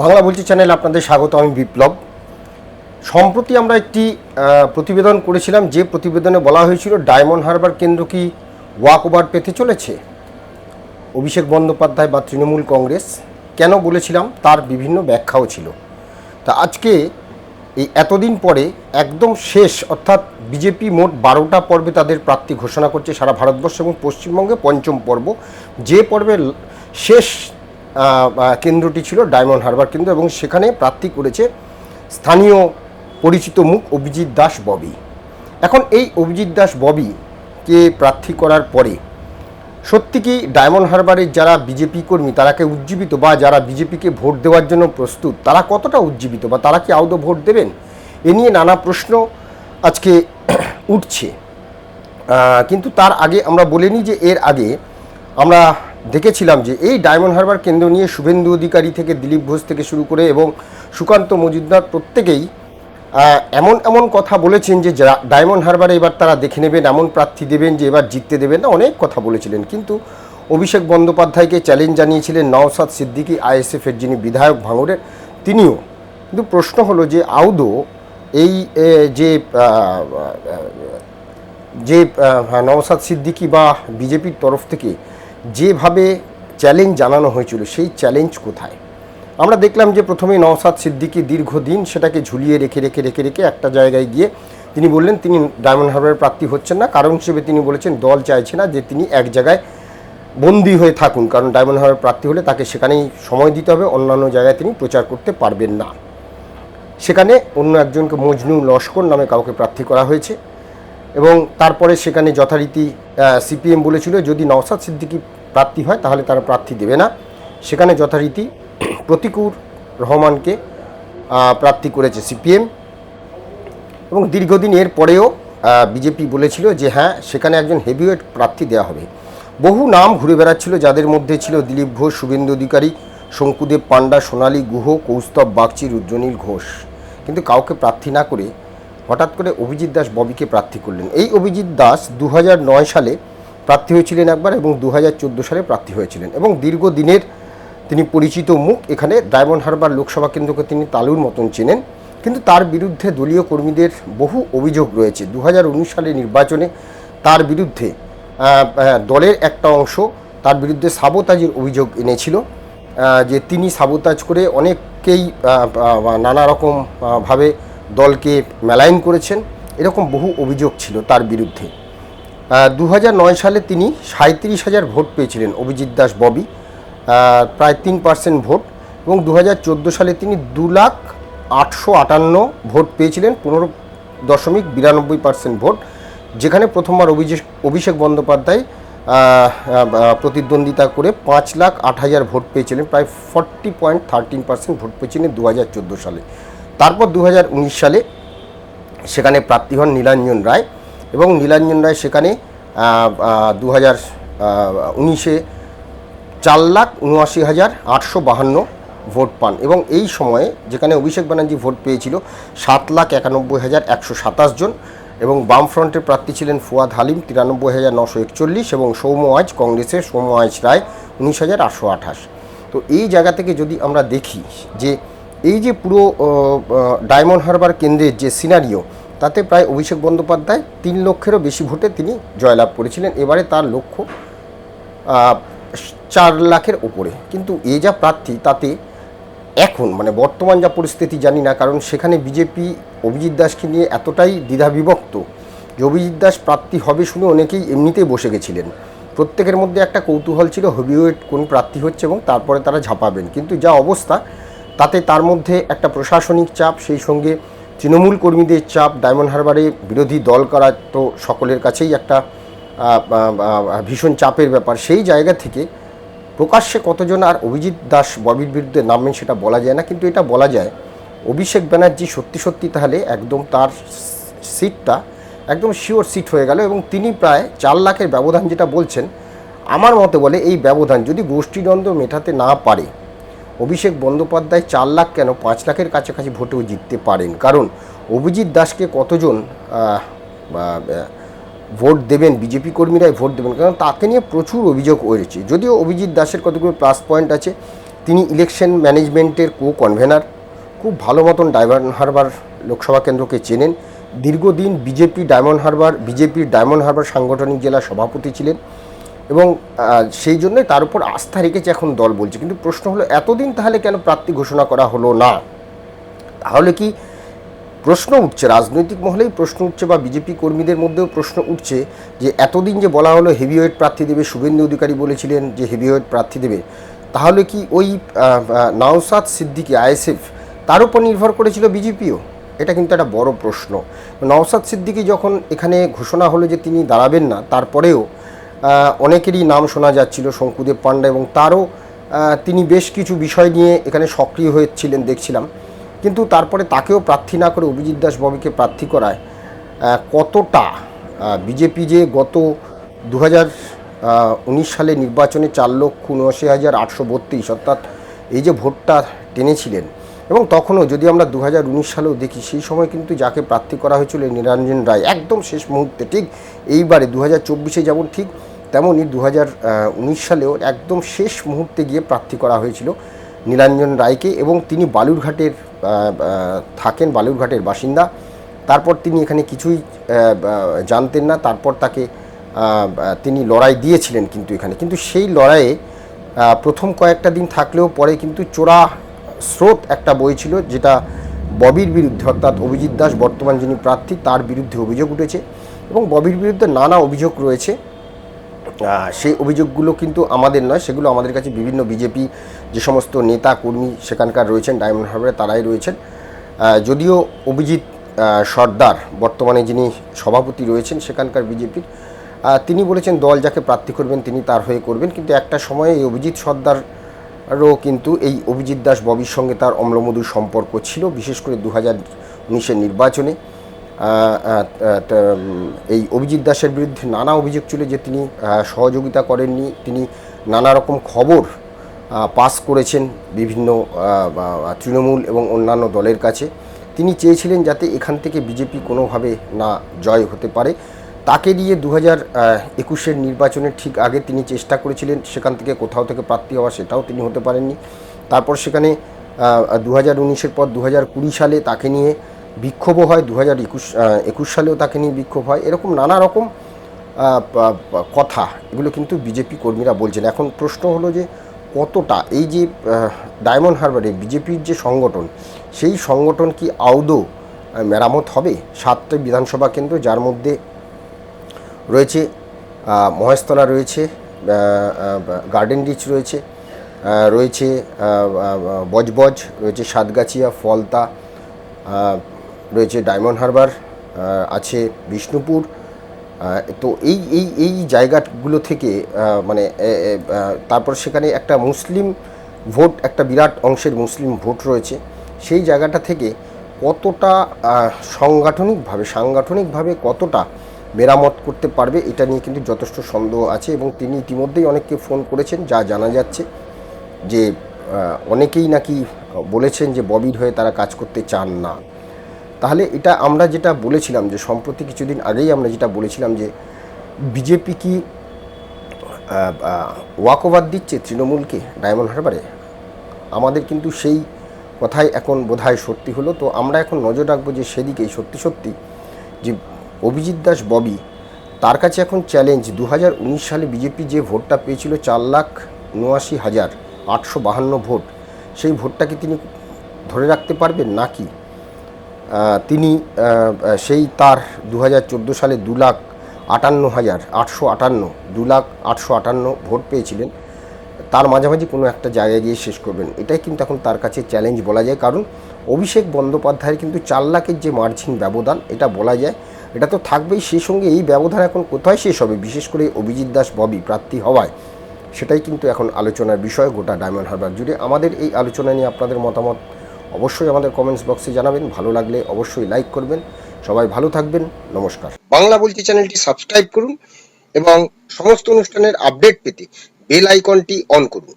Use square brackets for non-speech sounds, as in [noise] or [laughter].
বাংলা বলছি চ্যানেল আপনাদের স্বাগত, আমি বিপ্লব। সম্প্রতি আমরা একটি প্রতিবেদন করেছিলাম, যে প্রতিবেদনে বলা হয়েছিল, ডায়মন্ড হারবার কেন্দ্র কি ওয়াক ওভার পেতে চলেছে? অভিষেক বন্দ্যোপাধ্যায় বা তৃণমূল কংগ্রেস, কেন বলেছিলাম? তার বিভিন্ন ব্যাখ্যাও ছিল। তা আজকে, এই এতদিন পরে, একদম শেষ, অর্থাৎ বিজেপি মোট বারোটা পর্বে তাদের প্রার্থী ঘোষণা করছে সারা ভারতবর্ষ এবং পশ্চিমবঙ্গে পঞ্চম পর্ব। যে পর্বের শেষ কেন্দ্রটি ছিল ডায়মন্ড হারবার কেন্দ্র এবং সেখানে প্রার্থী করেছে স্থানীয় পরিচিত মুখ অভিজিৎ দাস ববি। এখন এই অভিজিৎ দাস ববিকে প্রার্থী করার পরে সত্যি কি ডায়মন্ড হারবারের যারা বিজেপি কর্মী তারাকে উজ্জীবিত বা যারা বিজেপিকে ভোট দেওয়ার জন্য প্রস্তুত, তারা কতটা উজ্জীবিত বা তারা কি আদৌ ভোট দেবেন? এ নিয়ে নানা প্রশ্ন আজকে উঠছে। কিন্তু তার আগে আমরা বলিনি যে এর আগে আমরা দেখেছিলাম যে এই ডায়মন্ড হারবার কেন্দ্র নিয়ে শুভেন্দু অধিকারী থেকে দিলীপ ঘোষ থেকে শুরু করে এবং সুকান্ত মজুমদার প্রত্যেকেই এমন এমন কথা বলেছেন যে ডায়মন্ড হারবারে এবার তারা দেখে নেবেন, এমন প্রার্থী দেবেন যে এবার জিততে দেবেন না, অনেক কথা বলেছিলেন। কিন্তু অভিষেক বন্দ্যোপাধ্যায়কে চ্যালেঞ্জ জানিয়েছিলেন নওসাদ সিদ্দিকি, আইএসএফের যিনি বিধায়ক ভাঙড়ের, তিনিও। কিন্তু প্রশ্ন হলো যে আউদো এই যে যে নওসাদ সিদ্দিকী বা বিজেপির তরফ থেকে যেভাবে চ্যালেঞ্জ জানানো হয়েছিল, সেই চ্যালেঞ্জ কোথায়? আমরা দেখলাম যে প্রথমে নওসাদ সিদ্দিকী দীর্ঘদিন সেটাকে ঝুলিয়ে রেখে রেখে রেখে রেখে একটা জায়গায় গিয়ে তিনি বললেন, তিনি ডায়মন্ড হারবারের প্রার্থী হচ্ছেন না। কারণ হিসেবে তিনি বলেছেন, দল চাইছে না যে তিনি এক জায়গায় বন্দি হয়ে থাকুন। কারণ ডায়মন্ড হারবার প্রার্থী হলে তাকে সেখানেই সময় দিতে হবে, অন্যান্য জায়গায় তিনি প্রচার করতে পারবেন না। সেখানে অন্য একজনকে মজনু লস্কর নামে কাউকে প্রার্থী করা হয়েছে এবং তারপরে সেখানে যথারীতি সিপিএম বলেছিল, যদি নওসাদ সিদ্দিকী প্রার্থী হয়, তাহলে তারা প্রার্থী দেবে না। সেখানে যথারীতি [clears throat] প্রতিকুর রহমানকে প্রার্থী করেছে সিপিএম। এবং দীর্ঘদিন এর পরেও বিজেপি বলেছিল যে হ্যাঁ সেখানে একজন হেভিওয়েট প্রার্থী দেওয়া হবে। বহু নাম ঘুরে বেড়াচ্ছিল, যাদের মধ্যে ছিল দিলীপ ঘোষ, শুভেন্দু অধিকারী, শঙ্কুদেব পান্ডা সোনালী গুহ, কৌস্তব বাগচি, রুদ্রনীল ঘোষ। কিন্তু কাউকে প্রার্থী না করে হঠাৎ করে অভিজিৎ দাস ববিকে প্রার্থী করলেন। এই অভিজিৎ দাস দু হাজার নয় সালে প্রার্থী হয়েছিলেন একবার এবং দু হাজার চোদ্দ সালে প্রার্থী হয়েছিলেন এবং দীর্ঘদিনের তিনি পরিচিত মুখ। এখানে ডায়মন্ড হারবার লোকসভা কেন্দ্রকে তিনি তালুর মতন চেনেন। কিন্তু তার বিরুদ্ধে দলীয় কর্মীদের বহু অভিযোগ রয়েছে। দু সালে নির্বাচনে তার বিরুদ্ধে দলের একটা অংশ তার বিরুদ্ধে সাবোতাজের অভিযোগ এনেছিল যে তিনি সাবোতাজ করে অনেককেই নানা রকম আহ, ভাবে দলকে মেলাইন করেছেন। এরকম বহু অভিযোগ ছিল তার বিরুদ্ধে। দু হাজার নয় সালে তিনি সাঁত্রিশ হাজার ভোট পেয়েছিলেন, অভিজিৎ দাস, ববি প্রায় তিন পার্সেন্ট ভোট এবং দু হাজার চোদ্দ সালে তিনি দু লাখ আটশো আটান্ন ভোট পেয়েছিলেন, পনেরো দশমিক বিরানব্বই পার্সেন্ট ভোট, যেখানে প্রথমবার অভিষেক অভিষেক বন্দ্যোপাধ্যায় প্রতিদ্বন্দ্বিতা করে পাঁচ লাখ আট হাজার ভোট পেয়েছিলেন, প্রায় ফর্টি পয়েন্ট থার্টিন পার্সেন্ট ভোট পেয়েছিলেন দু হাজার চোদ্দ সালে। তারপর দু হাজার উনিশ সালে সেখানে প্রার্থী হন নীলাঞ্জন রায় এবং নীলাঞ্জন রায় সেখানে দু হাজার উনিশে চার লাখ উনআশি হাজার আটশো বাহান্ন ভোট পান। এবং এই সময়ে যেখানে অভিষেক ব্যানার্জি ভোট পেয়েছিল, সাত লাখ একানব্বই হাজার একশো সাতাশ জন এবং বামফ্রন্টের প্রার্থী ছিলেন ফুয়াদ হালিম, তিরানব্বই হাজার নশো একচল্লিশ এবং সৌম্য আজ কংগ্রেসের, সৌম্য আজ রায় উনিশ হাজার আটশো আঠাশ। তো এই জায়গা থেকে যদি আমরা দেখি যে এই যে পুরো ডায়মন্ড হারবার কেন্দ্রের যে সিনারিও তাতে প্রায় অভিষেক বন্দ্যোপাধ্যায় তিন লক্ষেরও বেশি ভোটে তিনি জয়লাভ করেছিলেন। এবারে তার লক্ষ্য চার লাখের ওপরে কিন্তু এ যা প্রার্থী, তাতে এখন মানে বর্তমান যা পরিস্থিতি, জানি না, কারণ সেখানে বিজেপি, অভিজিৎ দাসকে নিয়ে এতটাই দ্বিধাবিভক্ত যে অভিজিৎ দাস প্রার্থী হবে শুনে অনেকেই এমনিতেই বসে গেছিলেন। প্রত্যেকের মধ্যে একটা কৌতূহল ছিল হেভিওয়েট কোন প্রার্থী হচ্ছে এবং তারপরে তারা ঝাঁপাবেন। কিন্তু যা অবস্থা, তাতে তার মধ্যে একটা প্রশাসনিক চাপ, সেই সঙ্গে তৃণমূল কর্মীদের চাপ, ডায়মন্ড হারবারে বিরোধী দল করা তো সকলের কাছেই একটা ভীষণ চাপের ব্যাপার। সেই জায়গা থেকে প্রকাশ্যে কতজন আর অভিজিৎ দাস ববির বিরুদ্ধে নামবেন সেটা বলা যায় না, কিন্তু এটা বলা যায়। অভিষেক ব্যানার্জি সত্যি সত্যি তাহলে একদম তার সিটটা একদম শিওর সিট হয়ে গেল এবং তিনি প্রায় চার লাখের ব্যবধান যেটা বলছেন, আমার মতে বলে এই ব্যবধান যদি গোষ্ঠীদ্বন্দ্ব মেটাতে না পারে অভিষেক বন্দ্যোপাধ্যায় চার লাখ কেন পাঁচ লাখের কাছাকাছি ভোটেও জিততে পারেন? কারণ অভিজিৎ দাসকে কতজন ভোট দেবেন? বিজেপি কর্মীরাই ভোট দেবেন। কারণ তাকে নিয়ে প্রচুর অভিযোগ রয়েছে যদিও অভিজিৎ দাসের কতগুলো প্লাস পয়েন্ট আছে, তিনি ইলেকশন ম্যানেজমেন্টের কো কনভেনার খুব ভালো মতন ডায়মন্ড হারবার লোকসভা কেন্দ্রকে চেনেন। দীর্ঘদিন বিজেপি ডায়মন্ড হারবার বিজেপির ডায়মন্ড হারবার সাংগঠনিক জেলা সভাপতি ছিলেন। এবং সেই জন্যই তার উপর আস্থা রেখেছে এখন দল বলছে। কিন্তু প্রশ্ন হলো, এতদিন তাহলে কেন প্রার্থী ঘোষণা করা হলো না? তাহলে কি প্রশ্ন উঠছে? রাজনৈতিক মহলেই প্রশ্ন উঠছে বা বিজেপি কর্মীদের মধ্যেও প্রশ্ন উঠছে যে, এতদিন যে বলা হলো হেভিওয়েট প্রার্থী দেবে, শুভেন্দু অধিকারী বলেছিলেন যে হেভিওয়েট প্রার্থী দেবে, তাহলে কি ওই নওসাদ সিদ্দিকি, আইএসএফ, তার উপর নির্ভর করেছিল বিজেপিও? এটা কিন্তু একটা বড় প্রশ্ন। নওসাদ সিদ্দিকি যখন এখানে ঘোষণা হলো যে তিনি দাঁড়াবেন না, তারপরেও অনেকেরই নাম শোনা যাচ্ছিল, শঙ্কুদেব পান্ডা এবং তারও তিনি বেশ কিছু বিষয় নিয়ে এখানে সক্রিয় হয়েছিলেন দেখছিলাম। কিন্তু তারপরে তাকেও প্রার্থী না করে অভিজিৎ দাস ববিকে প্রার্থী করায় কতটা বিজেপি যে গত দু উনিশ সালে নির্বাচনে চার লক্ষ উনআশি হাজার আটশো বত্রিশ, অর্থাৎ এই যে ভোটটা টেনেছিলেন এবং তখনও যদি আমরা দু হাজার উনিশ সালেও দেখি, সেই সময় কিন্তু যাকে প্রার্থী করা হয়েছিল নিরঞ্জন রায়, একদম শেষ মুহূর্তে, ঠিক এইবারে দু হাজার চব্বিশে যেমন ঠিক তেমনই দু হাজার উনিশ সালেও একদম শেষ মুহূর্তে গিয়ে প্রার্থী করা হয়েছিল নীলাঞ্জন রায়কে এবং তিনি বালুরঘাটের থাকেন বালুরঘাটের বাসিন্দা। তারপর তিনি এখানে কিছুই জানতেন না, তারপর তাকে তিনি লড়াই দিয়েছিলেন কিন্তু এখানে। কিন্তু সেই লড়াইয়ে প্রথম কয়েকটা দিন থাকলেও পরে কিন্তু চোরা স্রোত একটা বই ছিল, যেটা ববির বিরুদ্ধে, অর্থাৎ অভিজিৎ দাস বর্তমান যিনি প্রার্থী, তার বিরুদ্ধে অভিযোগ উঠেছে এবং ববির বিরুদ্ধে নানা অভিযোগ রয়েছে। সেই অভিযোগগুলো কিন্তু আমাদের নয়, সেগুলো আমাদের কাছে বিভিন্ন বিজেপি যে সমস্ত নেতা, কর্মী সেখানকার রয়েছেন, ডায়মন্ড হারবারে তারাই রয়েছেন। যদিও অভিজিৎ সর্দার বর্তমানে যিনি সভাপতি রয়েছেন সেখানকার বিজেপির তিনি বলেছেন দল যাকে প্রার্থী করবেন তিনি তার হয়ে করবেন, কিন্তু একটা সময়ে এই অভিজিৎ সর্দারও কিন্তু এই অভিজিৎ দাস, ববির সঙ্গে তার অম্লমধুর সম্পর্ক ছিল, বিশেষ করে দু হাজার উনিশের নির্বাচনে। এই অভিজিৎ দাসের বিরুদ্ধে নানা অভিযোগ ছিল যে তিনি সহযোগিতা করেননি। তিনি নানা রকম খবর পাস করেছেন বিভিন্ন তৃণমূল এবং অন্যান্য দলের কাছে। তিনি চেয়েছিলেন যাতে এখান থেকে বিজেপি কোনোভাবে না জয় হতে পারে। তাকে নিয়ে দু হাজার একুশের নির্বাচনের ঠিক আগে তিনি চেষ্টা করেছিলেন সেখান থেকে কোথাও থেকে প্রার্থী হওয়া সেটাও তিনি হতে পারেননি। তারপর সেখানে দু হাজার উনিশের পর দু হাজার কুড়ি সালে তাকে নিয়ে বিক্ষোভও হয় দু হাজার একুশ একুশ সালেও তাকে নিয়ে বিক্ষোভ হয়। এরকম নানা রকম কথা এগুলো কিন্তু বিজেপি কর্মীরা বলছেন। এখন প্রশ্ন হলো যে কতটা এই যে ডায়মন্ড হারবারে বিজেপির যে সংগঠন, সেই সংগঠন কি আদৌ মেরামত হবে সাতটা বিধানসভা কেন্দ্র যার মধ্যে রয়েছে মহেশতলা রয়েছে গার্ডেন রিচ রয়েছে রয়েছে বজবজ, রয়েছে সাতগাছিয়া, ফলতা রয়েছে ডায়মন্ড হারবার আছে বিষ্ণুপুর তো এই এই এই জায়গাগুলো থেকে মানে তারপর সেখানে একটা মুসলিম ভোট, একটা বিরাট অংশের মুসলিম ভোট রয়েছে, সেই জায়গাটা থেকে কতটা সাংগঠনিকভাবে সাংগঠনিকভাবে কতটা মেরামত করতে পারবে, এটা নিয়ে কিন্তু যথেষ্ট সন্দেহ আছে এবং তিনি ইতিমধ্যেই অনেককে ফোন করেছেন, যা জানা যাচ্ছে যে অনেকেই নাকি বলেছেন যে ববির হয়ে তারা কাজ করতে চান না। তাহলে এটা আমরা যেটা বলেছিলাম যে, সম্প্রতি কিছুদিন আগেই আমরা যেটা বলেছিলাম যে, বিজেপি কি ওয়াক ওভার দিচ্ছে তৃণমূলকে ডায়মন্ড হারবারে? আমাদের কিন্তু সেই কথাই এখন বোধহয় সত্যি হলো। তো আমরা এখন নজর রাখব যে, সেদিকেই সত্যি সত্যি যে অভিজিৎ দাস ববি। তার কাছে এখন চ্যালেঞ্জ। দু হাজার উনিশ সালে বিজেপি যে ভোটটা পেয়েছিল চার লাখ উনআশি হাজার আটশো বাহান্ন ভোট, সেই ভোটটাকে তিনি ধরে রাখতে পারবেন নাকি? তিনি সেই তার দু হাজার চোদ্দ সালে দু লাখ আটান্ন হাজার আটশো আটান্ন, দু লাখ আটশো আটান্ন ভোট পেয়েছিলেন। তার মাঝামাঝি কোনো একটা জায়গায় গিয়ে শেষ করবেন। এটাই কিন্তু এখন তার কাছে চ্যালেঞ্জ বলা যায়। কারণ অভিষেক বন্দ্যোপাধ্যায়ের কিন্তু চার লাখের যে মার্জিন ব্যবধান, এটা বলা যায়। এটা তো থাকবেই, সেই সঙ্গে এই ব্যবধান এখন কোথায় শেষ হবে? বিশেষ করে অভিজিৎ দাস, ববি, প্রার্থী হওয়ায়। সেটাই কিন্তু এখন আলোচনার বিষয় গোটা ডায়মন্ড হারবার জুড়ে। আমাদের এই আলোচনা নিয়ে আপনাদের মতামত অবশ্যই আমাদের কমেন্টস বক্সে জানাবেন। ভালো লাগলে অবশ্যই লাইক করবেন। সবাই ভালো থাকবেন। নমস্কার। বাংলা বলছি চ্যানেলটি সাবস্ক্রাইব করুন এবং সমস্ত অনুষ্ঠানের আপডেট পেতে বেল আইকনটি অন করুন।